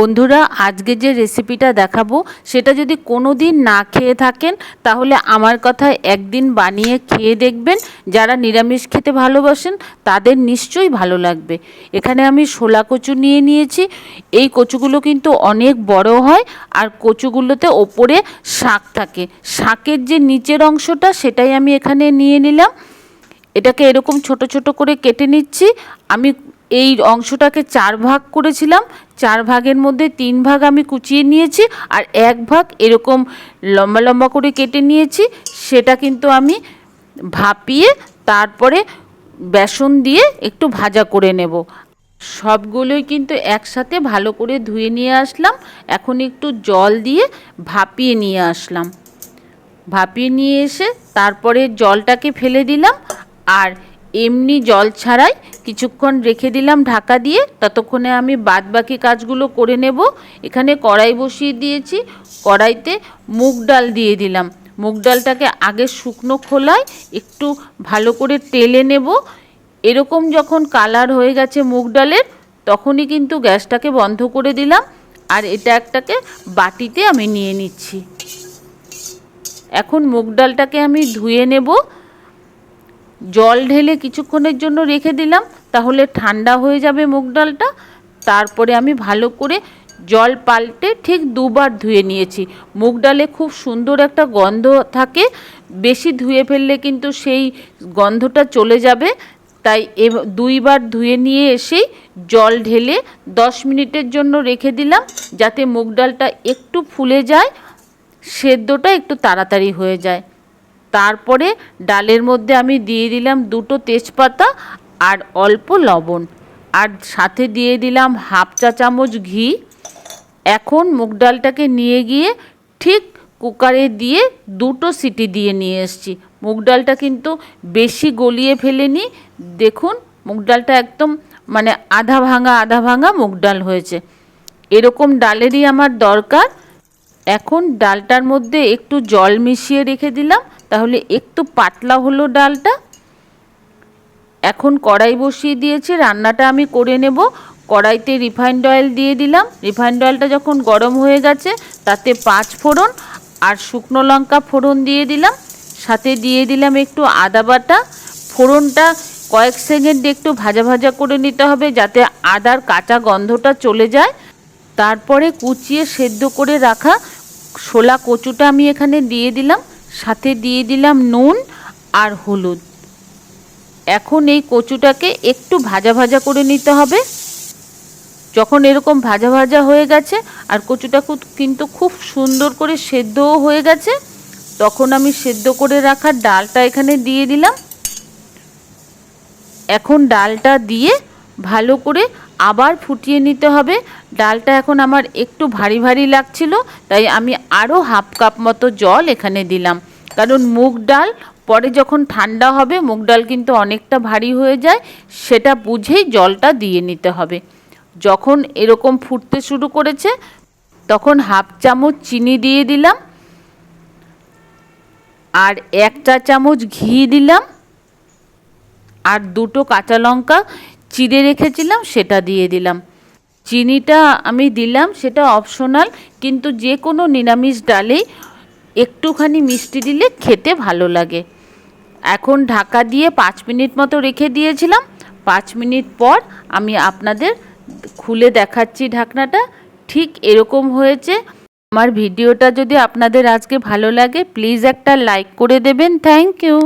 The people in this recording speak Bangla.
বন্ধুরা, আজকে যে রেসিপিটা দেখাবো, সেটা যদি কোনো দিন না খেয়ে থাকেন, তাহলে আমার কথায় একদিন বানিয়ে খেয়ে দেখবেন। যারা নিরামিষ খেতে ভালোবাসেন, তাদের নিশ্চয়ই ভালো লাগবে। এখানে আমি শোলা কচু নিয়ে নিয়েছি। এই কচুগুলো কিন্তু অনেক বড় হয়, আর কচুগুলোতে ওপরে শাক থাকে। শাকের যে নিচের অংশটা, সেটাই আমি এখানে নিয়ে নিলাম। এটাকে এরকম ছোট ছোট করে কেটে নিচ্ছি। আমি এই অংশটাকে চার ভাগ করেছিলাম। চার ভাগের মধ্যে তিন ভাগ আমি কুচিয়ে নিয়েছি আর এক ভাগ এরকম লম্বা লম্বা করে কেটে নিয়েছি, সেটা কিন্তু আমি ভাপিয়ে তারপরে বেসন দিয়ে একটু ভাজা করে নেব। সবগুলোই কিন্তু একসাথে ভালো করে ধুয়ে নিয়ে আসলাম, এখন একটু জল দিয়ে ভাপিয়ে নিয়ে আসলাম। ভাপিয়ে নিয়ে এসে তারপরে জলটাকে ফেলে দিলাম আর এমনি জল ছাড়াই কিছুক্ষণ রেখে দিলাম ঢাকা দিয়ে। ততক্ষণে আমি বাদ বাকি কাজগুলো করে নেব। এখানে কড়াই বসিয়ে দিয়েছি। কড়াইতে মুগ ডাল দিয়ে দিলাম। মুগ ডালটাকে আগে শুকনো খোলায় একটু ভালো করে টেলে নেব। এরকম যখন কালার হয়ে গেছে মুগ ডালের, তখনই কিন্তু গ্যাসটাকে বন্ধ করে দিলাম। আর এটা একটাকে বাটিতে আমি নিয়ে নিচ্ছি। এখন মুগ ডালটাকে আমি ধুয়ে নেব। জল ঢেলে কিছুক্ষণের জন্য রেখে দিলাম, তাহলে ঠান্ডা হয়ে যাবে মুগ ডালটা। তারপরে আমি ভালো করে জল পাল্টে ঠিক দুবার ধুয়ে নিয়েছি। মুগ ডালে খুব সুন্দর একটা গন্ধ থাকে, বেশি ধুয়ে ফেললে কিন্তু সেই গন্ধটা চলে যাবে। তাই এ দুইবার ধুয়ে নিয়ে এসেই জল ঢেলে দশ মিনিটের জন্য রেখে দিলাম, যাতে মুগ ডালটা একটু ফুলে যায়, সেদ্ধটা একটু তাড়াতাড়ি হয়ে যায়। তারপরে ডালের মধ্যে আমি দিয়ে দিলাম দুটো তেজপাতা আর অল্প লবণ। আর সাথে দিয়ে দিলাম হাফ চা চামচ ঘি। এখন মুগ ডালটাকে নিয়ে গিয়ে ঠিক কুকারে দিয়ে দুটো সিটি দিয়ে নিয়ে এসছি। মুগ ডালটা কিন্তু বেশি গলিয়ে ফেলেনি। দেখুন, মুগ ডালটা একদম মানে আধা ভাঙা আধা ভাঙা মুগ ডাল হয়েছে। এরকম ডালেরই আমার দরকার। এখন ডালটার মধ্যে একটু জল মিশিয়ে রেখে দিলাম, তাহলে একটু পাতলা হলো ডালটা। এখন কড়াই বসিয়ে দিয়েছি, রান্নাটা আমি করে নেব। কড়াইতে রিফাইন্ড অয়েল দিয়ে দিলাম। রিফাইন্ড অয়েলটা যখন গরম হয়ে গেছে, তাতে পাঁচ ফোড়ন আর শুকনো লঙ্কা ফোড়ন দিয়ে দিলাম। সাথে দিয়ে দিলাম একটু আদা বাটা। ফোড়নটা কয়েক সেকেন্ড একটু ভাজা ভাজা করে নিতে হবে, যাতে আদার কাঁচা গন্ধটা চলে যায়। তারপরে কুচিয়ে সেদ্ধ করে রাখা শোলা কচুটা আমি এখানে দিয়ে দিলাম, সাথে দিয়ে দিলাম নুন আর হলুদ। এখন এই কচুটাকে একটু ভাজা ভাজা করে নিতে হবে। যখন এরকম ভাজা ভাজা হয়ে গেছে আর কচুটা কিন্তু খুব সুন্দর করে সেদ্ধও হয়ে গেছে, তখন আমি সেদ্ধ করে রাখা ডালটা এখানে দিয়ে দিলাম। এখন ডালটা দিয়ে ভালো করে আবার ফুটিয়ে নিতে হবে। ডালটা এখন আমার একটু ভারী ভারী লাগছিল, তাই আমি আরও হাফ কাপ মতো জল এখানে দিলাম। কারণ মুগ ডাল পরে যখন ঠান্ডা হবে, মুগ ডাল কিন্তু অনেকটা ভারী হয়ে যায়, সেটা বুঝেই জলটা দিয়ে নিতে হবে। যখন এরকম ফুটতে শুরু করেছে, তখন হাফ চামচ চিনি দিয়ে দিলাম। আর এক চা চামচ ঘি দিলাম। আর দুটো কাঁচা লঙ্কা চিড়ে রেখেছিলাম, সেটা দিয়ে দিলাম। চিনিটা আমি দিলাম, সেটা অপশনাল কিন্তু যে কোনো নিরামিষ ডালেই একটুখানি মিষ্টি দিলে খেতে ভালো লাগে। এখন ঢাকা দিয়ে পাঁচ মিনিট মতো রেখে দিয়েছিলাম। পাঁচ মিনিট পর আমি আপনাদের খুলে দেখাচ্ছি ঢাকনাটা। ঠিক এরকম হয়েছে। আমার ভিডিওটা যদি আপনাদের আজকে ভালো লাগে প্লিজ একটা লাইক করে দেবেন। Thank you